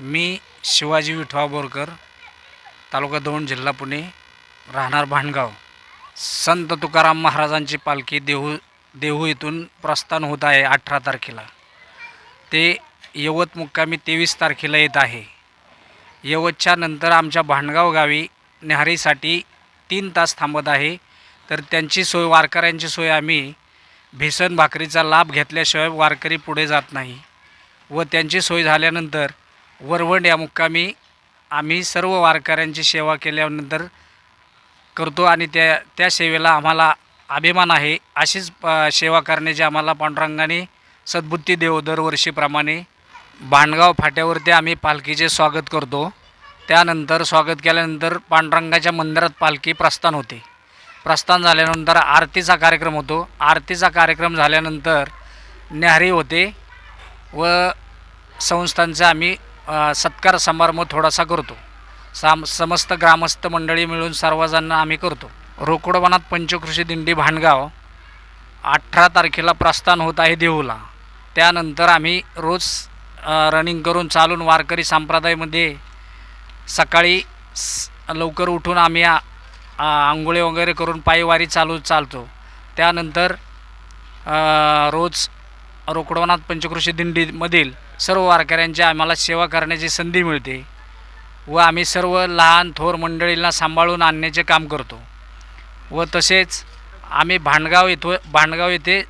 मी शिवाजी विठवा बोरकर तालुका दौंड जिल्हा पुणे राहणार भांडगाव संत तुकाराम महाराजांची पालखी देहू देहू इथून प्रस्थान होत आहे अठरा तारखेला. ते यवत मुक्कामी तेवीस तारखेला येत आहे. यवतच्या नंतर आमच्या भांडगाव गावी न्याहारीसाठी तीन तास थांबत आहे. तर त्यांची सोय वारकऱ्यांची सोय आम्ही भेसन भाकरीचा लाभ घेतल्याशिवाय वारकरी पुढे जात नाही. व त्यांची सोय झाल्यानंतर वरवंड या मुक्कामी आम्ही सर्व वारकऱ्यांची सेवा केल्यानंतर करतो आणि त्या त्या सेवेला आम्हाला अभिमान आहे. अशीच प- सेवा करण्याची आम्हाला पांडुरंगाने सद्बुद्धी देव दरवर्षीप्रमाणे भांडगाव फाट्यावरती आम्ही पालखीचे स्वागत करतो. त्यानंतर स्वागत केल्यानंतर पांडुरंगाच्या मंदिरात पालखी प्रस्थान होते. प्रस्थान झाल्यानंतर आरतीचा कार्यक्रम होतो. आरतीचा कार्यक्रम झाल्यानंतर न्याहारी होते व संस्थांचा आम्ही सत्कार समारंभ थोडासा करतो. साम समस्त ग्रामस्थ मंडळी मिळून सर्वजण आम्ही करतो. रोकडवनात पंचकृषी दिंडी भांडगाव अठरा तारखेला प्रस्थान होत आहे देहूला. त्यानंतर आम्ही रोज रनिंग करून चालून वारकरी संप्रदायामध्ये सकाळी स- लवकर उठून आम्ही आंघोळी आंघोळे वगैरे करून पायवारी चालू चालतो. त्यानंतर रोज रोकडोनाथ पंचकृषी दिंडीमधील सर्व वारकऱ्यांची आम्हाला सेवा करण्याची संधी मिळते व आम्ही सर्व लहान थोर मंडळींना सांभाळून आणण्याचे काम करतो. व तसेच आम्ही भांडगाव येतो भांडगाव येथे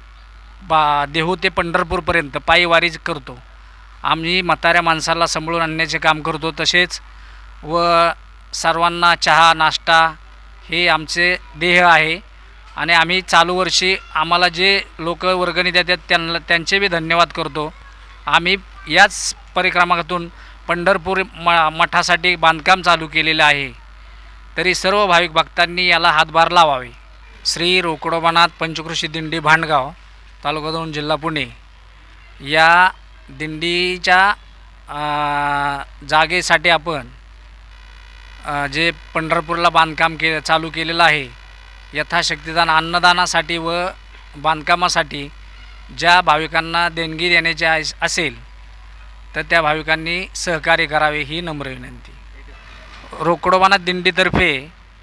बा देहू ते पंढरपूरपर्यंत पायीवारी करतो. आम्ही म्हाताऱ्या माणसाला सांभाळून आणण्याचे काम करतो. तसेच व सर्वांना चहा नाश्ता हे आमचे देह आहे. आणि आम्ही चालू वर्षी आम्हाला जे लोक वर्गणी देतात त्यांना त्यांचे बी धन्यवाद करतो. आम्ही याच परिक्रमातून पंढरपूर म मठासाठी बांधकाम चालू केलेलं आहे. तरी सर्व भाविक भक्तांनी याला हातभार लावावे. श्री रोकडोबानाथ पंचकृषी दिंडी भांडगाव तालुका दोन जिल्हा पुणे. या दिंडीच्या जागेसाठी आपण जे पंढरपूरला बांधकाम के चालू केलेलं आहे यथाशक्तीदान अन्नदानासाठी व बांधकामासाठी ज्या भाविकांना देणगी देण्याची असेल तर त्या भाविकांनी सहकार्य करावे ही नम्र विनंती. रोकडोबाना दिंडीतर्फे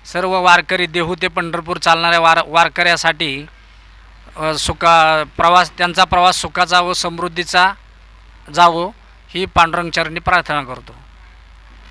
सर्व वारकरी देहू ते पंढरपूर चालणाऱ्या वार वारकऱ्यासाठी सुका प्रवास त्यांचा प्रवास सुखाचा व समृद्धीचा जावो ही पांडुरंगचरणी प्रार्थना करतो.